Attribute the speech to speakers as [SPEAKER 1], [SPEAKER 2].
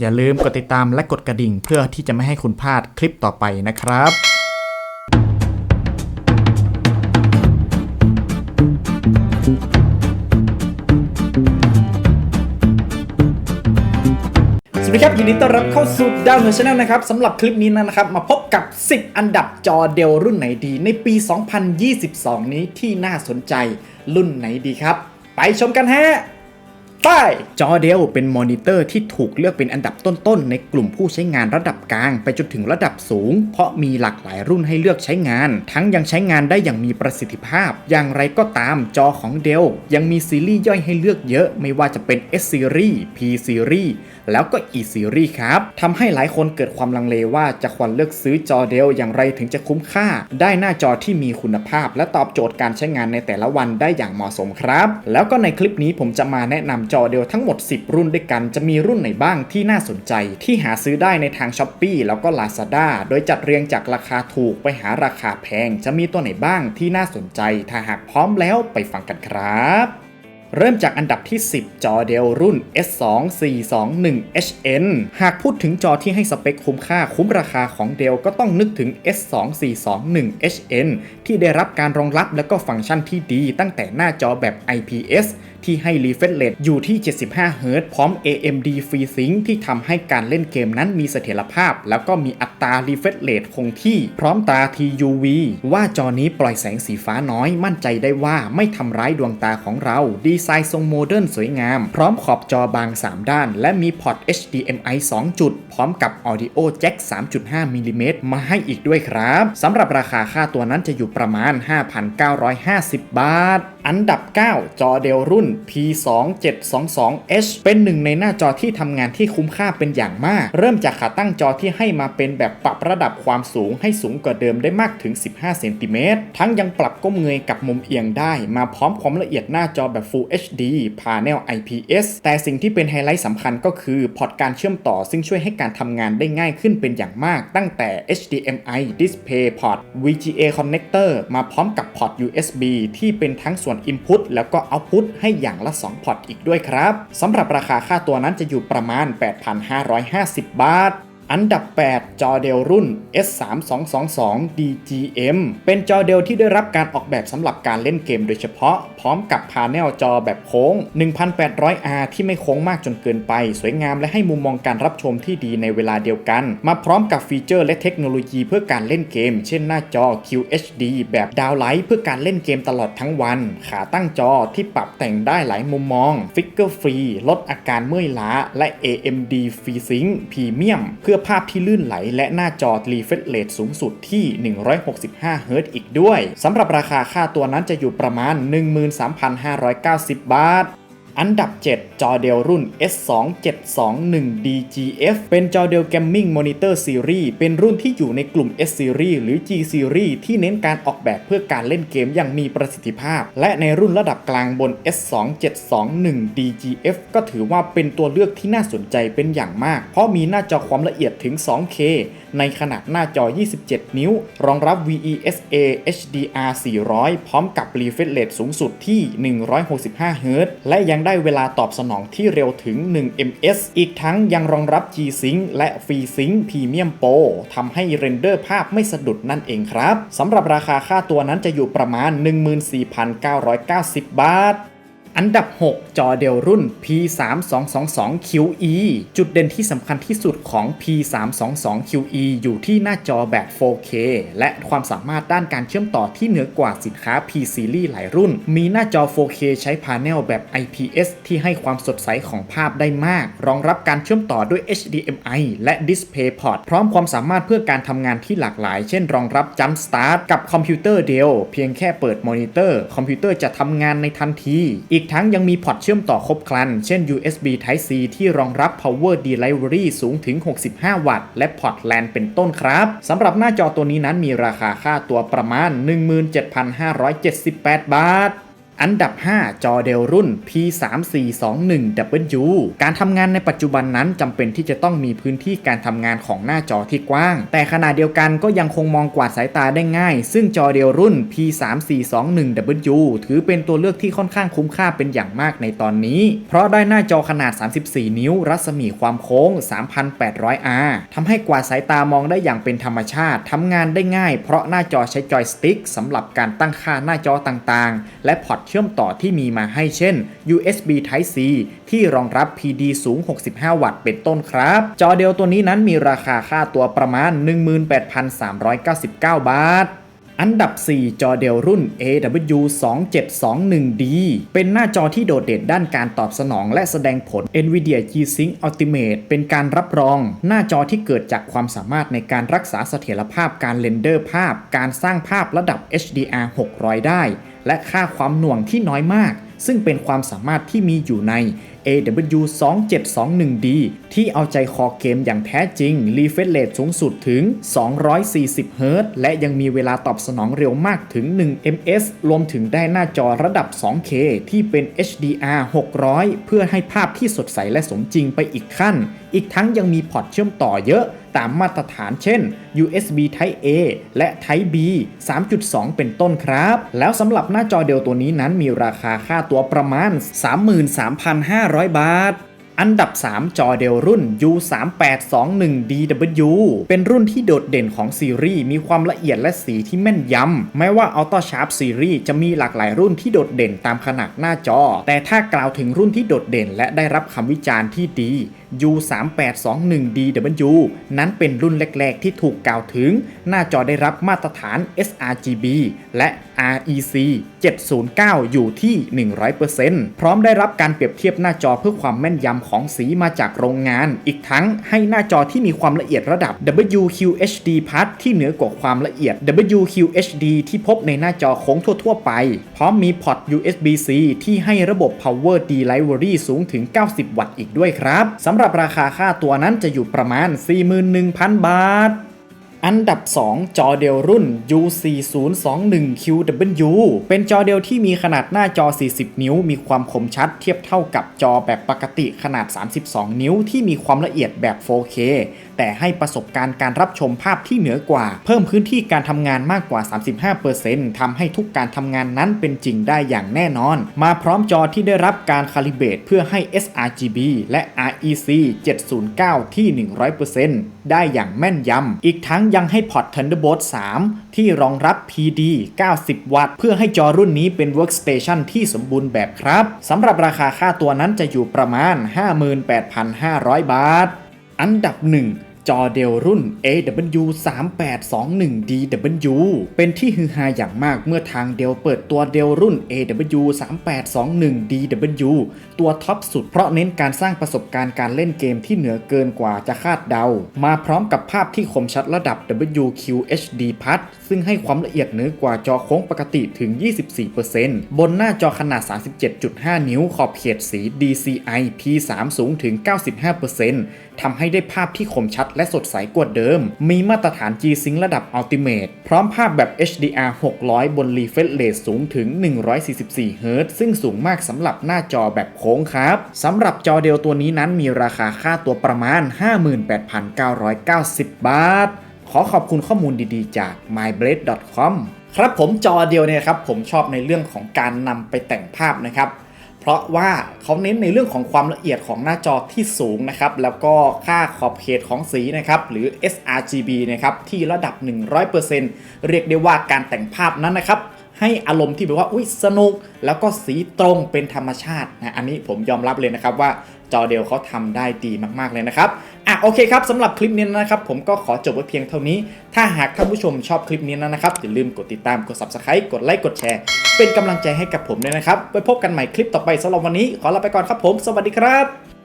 [SPEAKER 1] อย่าลืมกดติดตามและกดกระดิ่ง เพื่อที่จะไม่ให้คุณพลาดคลิปต่อไปนะครับ
[SPEAKER 2] สวัสดีครับยินดีต้อนรับเข้าสู่ดาวเหนือชาแนลนะครับสำหรับคลิปนี้นะครับ มาพบกับ 10 อันดับจอเดลรุ่นไหนดี ในปี 2022 นี้ที่น่าสนใจรุ่นไหนดีครับ ไปชมกันฮะ ไป จอเดลเป็นมอนิเตอร์ที่ถูกเลือกเป็นอันดับต้นๆ ในกลุ่มผู้ใช้งานระดับกลาง ไปจนถึงระดับสูง เพราะมีหลากหลายรุ่นให้เลือกใช้งาน ทั้งยังใช้งานได้อย่างมีประสิทธิภาพ อย่างไรก็ตามจอของเดลยังมีซีรีส์ย่อยให้เลือกเยอะ ไม่ว่าจะเป็น S Series P Series แล้วก็ E Series ครับทำให้หลายคนเกิดความลังเลว่าจะควรเลือกซื้อจอเดลอย่างไรถึงจะคุ้มค่า ได้หน้าจอที่มีคุณภาพ และตอบโจทย์การใช้งานในแต่ละวันได้อย่างเหมาะสมครับ แล้วก็ในคลิปนี้ผมจะมาแนะนำจอเดลทั้งหมด 10 รุ่นด้วยกันจะมีรุ่นไหนบ้างที่น่าสนใจ ที่หาซื้อได้ในทาง s h อ p e e แล้วก็ Lazada โดยจัดเรียงจากราคาถูกไปหาราคาแพง จะมีตัวไหนบ้างที่น่าสนใจ ถ้าหากพร้อมแล้วไปฟังกันครับเริ่มจากอันดับที่ 10 จอเดลรุ่น S2421HN หากพูดถึงจอที่ให้สเปคคุ้มค่าคุ้มราคาของเดลก็ต้องนึกถึง S2421HN ที่ได้รับการรองรับและก็ฟังก์ชันที่ดีตั้งแต่หน้าจอแบบ IPS ที่ให้ refresh rate อยู่ที่ 75 Hz พร้อม AMD FreeSync ที่ทำให้การเล่นเกมนั้นมีเสถียรภาพ แล้วก็มีอัตรา refresh rate คงที่ พร้อมตา TUV ว่าจอนี้ปล่อยแสงสีฟ้าน้อย มั่นใจได้ว่าไม่ทำร้ายดวงตาของเรา ดีไซน์ทรงโมเดิร์นสวยงาม พร้อมขอบจอบาง 3 ด้าน และมีพอร์ต HDMI 2 จุด พร้อมกับ Audio Jack 3.5มิลลิเมตรมาให้อีกด้วยครับสำหรับราคาค่าตัวนั้นจะอยู่ประมาณ 5,950 บาท อันดับ 9 จอเดลรุ่น P2722H เป็นหนึ่งในหน้าจอที่ทำงานที่คุ้มค่าเป็นอย่างมาก เริ่มจากขาตั้งจอที่ให้มาเป็นแบบปรับระดับความสูงให้สูงกว่าเดิมได้มากถึง 15 เซนติเมตร ทั้งยังปรับก้มเงยกับมุมเอียงได้ มาพร้อมความละเอียดหน้าจอแบบ Full HD Panel IPS แต่สิ่งที่เป็นไฮไลท์สำคัญก็คือพอร์ตการเชื่อมต่อซึ่งช่วยให้การทำงานได้ง่ายขึ้นเป็นอย่างมาก ตั้งแต่ HDMI Display Port VGA Connector มาพร้อมกับพอร์ต USB ที่เป็นทั้งส่วน Input แล้วก็ Output ให้อย่างละ 2 พอร์ตอีกด้วยครับสำหรับราคาค่าตัวนั้นจะอยู่ประมาณ 8,550 บาทอันดับ 8 จอเดลรุ่น S3222 DGM เป็นจอเดลที่ได้รับการออกแบบสำหรับการเล่นเกมโดยเฉพาะ ร้อมกับพาเนลจอแบบโค้ง 1800R ที่ไม่โค้งมากจนเกินไป สวยงามและให้มุมมองการรับชมที่ดีในเวลาเดียวกัน มาพร้อมกับฟีเจอร์และเทคโนโลยีเพื่อการเล่นเกม เช่นหน้าจอ QHD แบบดาวไลท์เพื่อการเล่นเกมตลอดทั้งวัน ขาตั้งจอที่ปรับแต่งได้หลายมุมมอง ฟิกเกอร์ฟรี ลดอาการเมื่อยล้า และ AMD FreeSync Premium เพื่อภาพที่ลื่นไหล และหน้าจอ refresh rate สูงสุดที่ 165 Hz อีกด้วยสำหรับราคาค่าตัวนั้นจะอยู่ประมาณ3,590 บาท อันดับ 7 จอเดลรุ่น S2721DGF เป็นจอเดลเกมมิ่งมอนิเตอร์ซีรีส์เป็นรุ่นที่อยู่ในกลุ่ม S Series หรือ G Series ที่เน้นการออกแบบเพื่อการเล่นเกมอย่างมีประสิทธิภาพ และในรุ่นระดับกลางบน S2721DGF ก็ถือว่าเป็นตัวเลือกที่น่าสนใจเป็นอย่างมาก เพราะมีหน้าจอความละเอียดถึง 2K ในขนาดหน้าจอ 27 นิ้ว รองรับ VESA HDR 400 พร้อมกับ refresh rate สูงสุดที่ 165 Hz และยังได้เวลาตอบสนองที่เร็วถึง 1 ms อีกทั้งยังรองรับ G-Sync และ FreeSync Premium Pro ทำให้เรนเดอร์ภาพไม่สะดุดนั่นเองครับสำหรับราคาค่าตัวนั้นจะอยู่ประมาณ 14,990 บาท อันดับ 6 จอเดลรุ่น P3222QE จุดเด่นที่สำคัญที่สุดของ P322QE อยู่ที่หน้าจอแบบ 4K และความสามารถด้านการเชื่อมต่อที่เหนือกว่าสินค้า P Series หลายรุ่น มีหน้าจอ 4K ใช้พาเนลแบบ IPS ที่ให้ความสดใสของภาพได้มาก รองรับการเชื่อมต่อด้วย HDMI และ DisplayPort พร้อมความสามารถเพื่อการทำงานที่หลากหลาย เช่น รองรับ Jump Start กับคอมพิวเตอร์เดียว เพียงแค่เปิดมอนิเตอร์ คอมพิวเตอร์จะทำงานในทันที อีกทั้งยังมีพอร์ตเชื่อมต่อครบครัน เช่น USB Type C ที่รองรับ Power Delivery สูงถึง 65 วัตต์ และพอร์ต LAN เป็นต้นครับสำหรับหน้าจอตัวนี้นั้นมีราคาค่าตัวประมาณ 17,578 บาท อันดับ 5 จอเดลรุ่น P3421W การทำงานในปัจจุบันนั้นจำเป็นที่จะต้องมีพื้นที่การทำงานของหน้าจอที่กว้าง แต่ขณะเดียวกันก็ยังคงมองกวาดสายตาได้ง่าย ซึ่งจอเดลรุ่น P3421W ถือเป็นตัวเลือกที่ค่อนข้างคุ้มค่าเป็นอย่างมากในตอนนี้ เพราะได้หน้าจอขนาด 34 นิ้ว รัศมีความโค้ง 3,800R ทำให้กวาดสายตามองได้อย่างเป็นธรรมชาติทำงานได้ง่าย เพราะหน้าจอใช้จอยสติ๊กสำหรับการตั้งค่าหน้าจอต่างๆ และพอร์ตเชื่อมต่อที่มีมาให้เช่น USB Type C ที่รองรับ PD สูง 65 วัตต์เป็นต้นครับ จอเดียวตัวนี้นั้นมีราคาค่าตัวประมาณ 18,399 บาทอันดับ 4 จอเดลรุ่น AW2721D เป็นหน้าจอที่โดดเด่นด้านการตอบสนองและแสดงผล NVIDIA G-Sync Ultimate เป็นการรับรอง หน้าจอที่เกิดจากความสามารถในการรักษาเสถียรภาพการเรนเดอร์ภาพ การสร้างภาพระดับ HDR 600 ได้ และค่าความหน่วงที่น้อยมาก ซึ่งเป็นความสามารถที่มีอยู่ใน AW2721D ที่เอาใจคอเกมอย่างแท้จริง รีเฟรชเรทสูงสุดถึง 240 Hz และยังมีเวลาตอบสนองเร็วมากถึง 1 ms รวมถึงได้หน้าจอระดับ 2K ที่เป็น HDR 600 เพื่อให้ภาพที่สดใสและสมจริงไปอีกขั้น อีกทั้งยังมีพอร์ตเชื่อมต่อเยอะตามมาตรฐานเช่น USB Type A และ Type B 3.2 เป็นต้นครับ แล้วสำหรับหน้าจอเดียวตัวนี้นั้นมีราคาค่าตัวประมาณ 33,500บาทอันดับ 3 จอเดลรุ่น U3821DW เป็นรุ่นที่โดดเด่นของซีรีส์มีความละเอียดและสีที่แม่นยำแม้ว่า Auto Sharp ซีรีส์จะมีหลากหลายรุ่นที่โดดเด่นตามขนาดหน้าจอ แต่ถ้ากล่าวถึงรุ่นที่โดดเด่นและได้รับคำวิจารณ์ที่ดี U3821DW นั้นเป็นรุ่นแรก ๆ ที่ถูกกล่าวถึง หน้าจอได้รับมาตรฐาน sRGB และ REC 709 อยู่ที่ 100%พร้อมได้รับการเปรียบเทียบหน้าจอเพื่อความแม่นยำของสีมาจากโรงงาน อีกทั้งให้หน้าจอที่มีความละเอียดระดับ WQHD Plus ที่เหนือกว่าความละเอียด WQHD ที่พบในหน้าจอโค้งทั่ว ๆ ไป พร้อมมีพอร์ต USB-C ที่ให้ระบบ Power Delivery สูงถึง 90 วัตต์อีกด้วยครับสำหรับราคาค่าตัวนั้นจะอยู่ประมาณ 41,000 บาท อันดับ 2 จอเดลรุ่น U4021QW เป็นจอเดลที่มีขนาดหน้าจอ 40 นิ้ว มีความคมชัดเทียบเท่ากับจอแบบปกติขนาด 32 นิ้ว ที่มีความละเอียดแบบ 4K แต่ให้ประสบการณ์การรับชมภาพที่เหนือกว่า เพิ่มพื้นที่การทำงานมากกว่า 35%ทำให้ทุกการทำงานนั้นเป็นจริงได้อย่างแน่นอน มาพร้อมจอที่ได้รับการคาลิเบรตเพื่อให้ sRGB และ REC 709 ที่ 100%ได้อย่างแม่นยำอีกทั้งยังให้พอร์ต Thunderbolt 3 ที่รองรับ PD 90 วัตต์ เพื่อให้จอรุ่นนี้เป็น Workstation ที่สมบูรณ์แบบครับ สำหรับราคาค่าตัวนั้นจะอยู่ประมาณ 58,500 บาท อันดับ 1 จอเดลรุ่น AW3821DW เป็นที่ฮือฮาอย่างมากเมื่อทางเดลเปิดตัวเดลรุ่น AW3821DW ตัวท็อปสุดเพราะเน้นการสร้างประสบการณ์การเล่นเกมที่เหนือเกินกว่าจะคาดเดา มาพร้อมกับภาพที่คมชัดระดับ WQHD ซึ่งให้ความละเอียดเหนือกว่าจอโค้งปกติถึง 24%บนหน้าจอขนาด 37.5 นิ้วขอบเขตสี DCI P3 สูงถึง 95%ทำให้ได้ภาพที่คมชัดและสดใสกว่าเดิม มีมาตรฐาน G-Sync ระดับ Ultimate พร้อมภาพแบบ HDR 600 บน refresh rate สูงถึง 144 Hz ซึ่งสูงมากสำหรับหน้าจอแบบโค้งครับสำหรับจอเดียวตัวนี้นั้นมีราคาค่าตัวประมาณ 58,990 บาท ขอขอบคุณข้อมูลดีๆ จาก myblade.com ครับผมจอเดียวเนี่ยครับผมชอบในเรื่องของการนำไปแต่งภาพนะครับ เพราะว่าเขาเน้นในเรื่องของความละเอียดของหน้าจอที่สูงนะครับ แล้วก็ค่าขอบเขตของสีนะครับ หรือ sRGB นะครับ ที่ระดับ 100%เรียกได้ว่าการแต่งภาพนั้นนะครับ ให้อารมณ์ที่แบบว่าอุ้ยสนุก แล้วก็สีตรงเป็นธรรมชาตินะอันนี้ผมยอมรับเลยนะครับว่าจอเดียวเขาทำได้ดีมากๆเลยนะครับอะโอเคครับสำหรับคลิปนี้นะครับ ผมก็ขอจบไว้เพียงเท่านี้ ถ้าหากท่านผู้ชมชอบคลิปนี้นะครับอย่าลืมกดติดตามกด subscribe กดไลค์กดแชร์ เป็นกำลังใจให้กับผมด้วยนะครับไว้พบกันใหม่คลิปต่อไปสำหรับวันนี้ ขอลาไปก่อนครับผม สวัสดีครับ